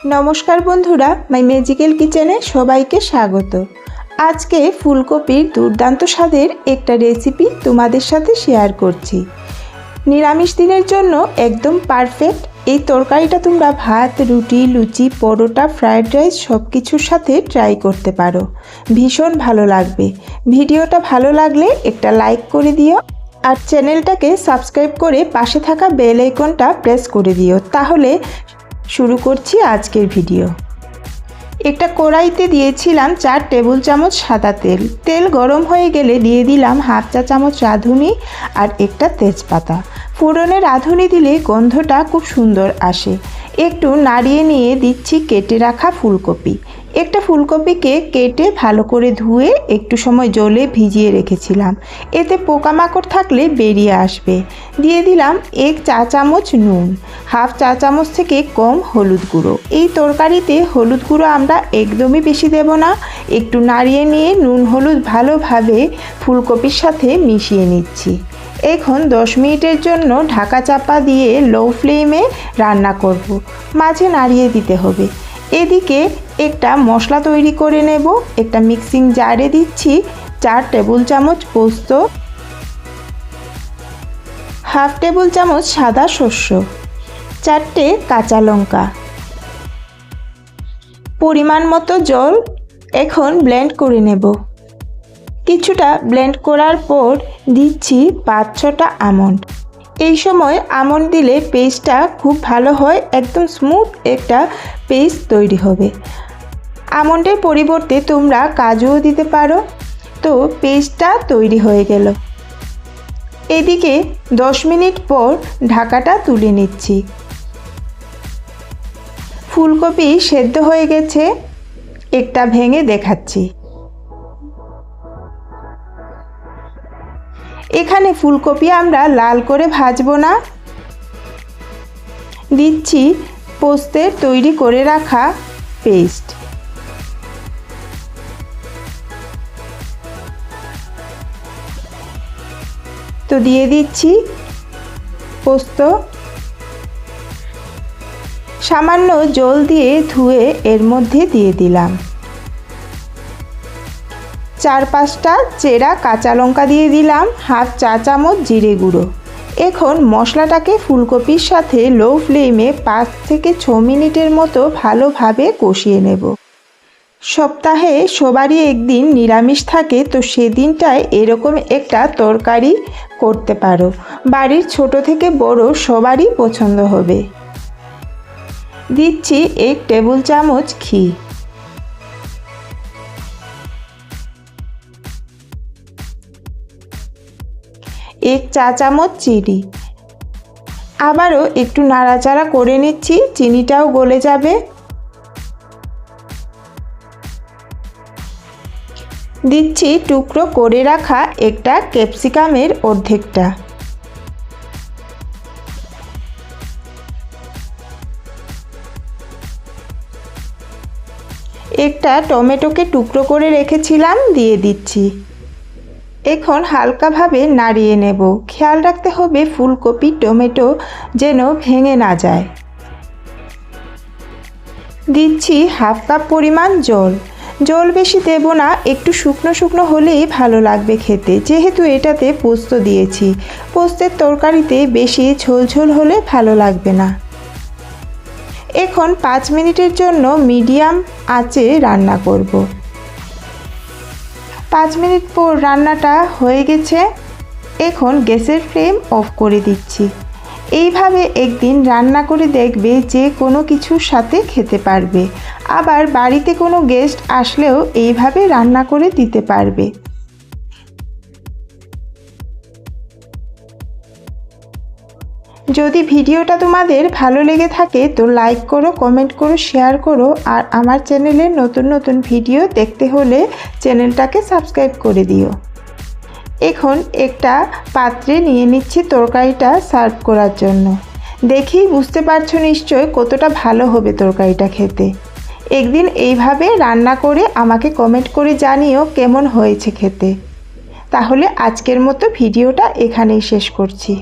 নমস্কার বন্ধুরা মাই ম্যাজিক্যাল কিচেনে সবাইকে স্বাগত। আজকে ফুলকপির দুর্দান্ত স্বাদের একটা রেসিপি তোমাদের সাথে শেয়ার করছি। নিরামিষ দিনের জন্য একদম পারফেক্ট এই তরকারিটা তোমরা ভাত, রুটি, লুচি, পরোটা ফ্রায়েড রাইস সব কিছুর সাথে ট্রাই করতে পারো। ভীষণ ভালো লাগবে। ভিডিওটা ভালো লাগলে একটা লাইক করে দিও আর চ্যানেলটাকে সাবস্ক্রাইব করে পাশে থাকা বেল আইকনটা প্রেস করে দিও। তাহলে শুরু করছি আজকের ভিডিও। একটা কড়াইতে দিয়েছিলাম চার টেবিল চামচ সাদা তেল। তেল গরম হয়ে গেলে দিয়ে দিলাম হাফ চা চামচ রাঁধুনি আর একটা তেজপাতা। ফোড়নে রাঁধুনি দিলে গন্ধটা খুব সুন্দর আসে। একটু নাড়িয়ে নিয়ে দিচ্ছি কেটে রাখা ফুলকপি। একটা ফুলকপিকে কেটে ভালো করে ধুয়ে একটু সময় জলে ভিজিয়ে রেখেছিলাম। এতে পোকামাকড় থাকলে বেরিয়ে আসবে। দিয়ে দিলাম এক চা চামচ নুন, হাফ চা চামচ থেকে কম হলুদ গুঁড়ো। এই তরকারিতে হলুদ গুঁড়ো আমরা একদমই বেশি দেব না। একটু নাড়িয়ে নিয়ে নুন হলুদ ভালোভাবে ফুলকপির সাথে মিশিয়ে নিচ্ছি। এখন দশ মিনিটের জন্য ঢাকা চাপা দিয়ে লো ফ্লেমে রান্না করব। মাঝে নাড়িয়ে দিতে হবে। এদিকে একটা মশলা তৈরি করে নেব, একটা মিক্সিং জারে দিচ্ছি চার টেবিল চামচ পোস্ত, হাফ টেবিল চামচ সাদা শস্য, চারটে কাঁচা লঙ্কা। পরিমাণ মতো জল এখন ব্লেন্ড করে নেব। কিছুটা ব্লেন্ড করার পর দিচ্ছি পাঁচ ছটা আমন্ড। এই সময় আমন্ড দিলে পেস্টটা খুব ভালো হয়, একদম স্মুথ একটা পেস্ট তৈরি হবে। আমন্ডের পরিবর্তে তোমরা কাজুও দিতে পারো। তো পেস্টটা তৈরি হয়ে গেল। এদিকে দশ মিনিট পর ঢাকাটা তুলে নিচ্ছি। ফুলকপি সেদ্ধ হয়ে গেছে। একটা ভেঙে দেখাচ্ছি। এখানে ফুলকপি আমরা লাল করে ভাজবো না। দিচ্ছি পোস্তের তৈরি করে রাখা পেস্ট। তো দিয়ে দিচ্ছি। পোস্ত সামান্য জল দিয়ে ধুয়ে এর মধ্যে দিয়ে দিলাম। চার পাঁচটা চেরা কাঁচা লঙ্কা দিয়ে দিলাম, হাফ চা চামচ জিরে গুঁড়ো। এখন মশলাটাকে ফুলকপির সাথে লো ফ্লেমে পাঁচ থেকে ছ মিনিটের মতো ভালোভাবে কষিয়ে নেব। সপ্তাহে সবারই একদিন নিরামিষ থাকে, তো সেদিনটায় এরকম একটা তরকারি করতে পারো। বাড়ির ছোট থেকে বড় সবারই পছন্দ হবে। দিচ্ছি এক টেবিল চামচ ঘি। এক চা চামচ চিনি। আবারও একটু নাড়াচাড়া করে নিচ্ছি, চিনিটাও গলে যাবে। দিচ্ছি টুকরো করে রাখা একটা ক্যাপসিকামের অর্ধেকটা। একটা টমেটোকে টুকরো করে রেখেছিলাম, দিয়ে দিচ্ছি। এখন হালকাভাবে নাড়িয়ে নেব। খেয়াল রাখতে হবে ফুলকপি, টমেটো যেন ভেঙে না যায়। দিচ্ছি হাফ কাপ পরিমাণ জল। জল বেশি দেব না, একটু শুকনো শুকনো হলেই ভালো লাগবে খেতে। যেহেতু এটাতে পোস্ত দিয়েছি, পোস্তের তরকারিতে বেশি ঝোল ঝোল হলে ভালো লাগবে না। এখন পাঁচ মিনিটের জন্য মিডিয়াম আঁচে রান্না করব। পাঁচ মিনিট পর রান্নাটা হয়ে গেছে। এখন গ্যাসের ফ্লেম অফ করে দিচ্ছি। এইভাবে একদিন রান্না করে দেখবে যে কোনো কিছুর সাথে খেতে পারবে। আবার বাড়িতে কোনো গেস্ট আসলেও এইভাবে রান্না করে দিতে পারবে। যদি ভিডিওটা তোমাদের ভালো লেগে থাকে তো লাইক করো কমেন্ট করো শেয়ার করো আর আমার চ্যানেলে নতুন নতুন ভিডিও দেখতে হলে চ্যানেলটাকে সাবস্ক্রাইব করে দিও। এখন একটা পাত্রে নিয়ে নিচ্ছি তরকারিটা সার্ভ করার জন্য। দেখেই বুঝতে পারছ নিশ্চয় কতটা ভালো হবে তরকারিটা খেতে। একদিন এইভাবে রান্না করে আমাকে কমেন্ট করে জানিও কেমন হয়েছে খেতে। তাহলে আজকের মতো ভিডিওটা এখানেই শেষ করছি।